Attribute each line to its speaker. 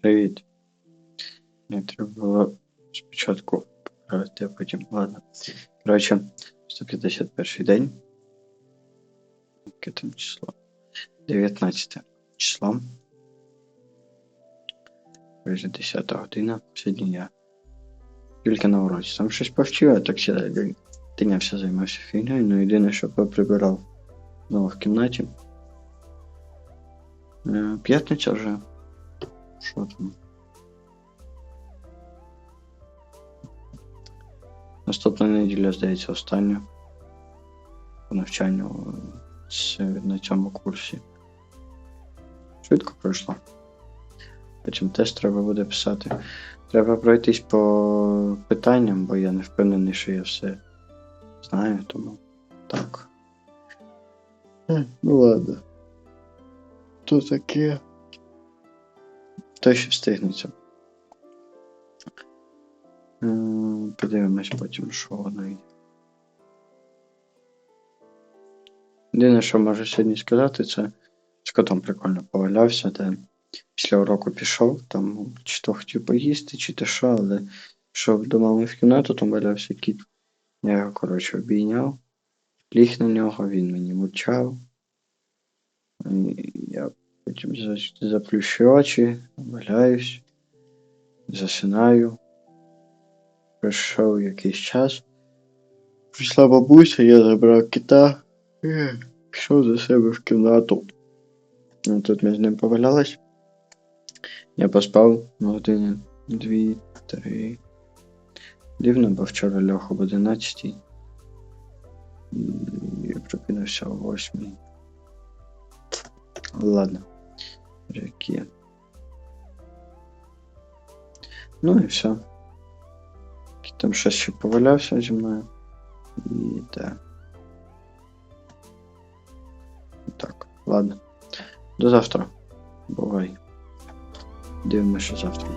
Speaker 1: Привіт. Не треба було спочатку поправити, а потім. Ладно. Коротше, 151 день. Яке там число? 19 число. Вже 10 година. Сьогодні я тільки на уроці. Там щось повчив, я так сідаю. Тинявся займався фігнею, ну єдине, що поприбирав знову в кімнаті. Е, П'ятниця вже. Що? Наступна неділя, здається, остання по навчанню е, на цьому курсі. Швидко пройшло. Потім теж треба буде писати. Треба пройтись по питанням, бо я не впевнений, що я все знаю, тому так. Ну ладно. То таке. То ще встигнеться. Подивимось потім, що воно є. Єдине, що можу сьогодні сказати, це з котом прикольно повалявся, де після уроку пішов, там чи то хотів поїсти, чи то що, але пішов до мами в кімнату, там валявся кіт. Я його, коротше, обійняв, ліг на нього, він мені мурчав. І Я потім заплющу очі, валяюсь, засинаю. Пройшов якийсь час. Прийшла бабуся, я забрав кита пішов за себе в кімнату. Ну, Тут ми з ним повалялись. Я поспав години дві, три. Дивно, бо вчора льох об 11. І прокинувся о 8. Ладно. Які. Ну і все. Там щось ще повалявся зі мною. І те. Так, ладно. До завтра. Бувай. Дивимося, завтра.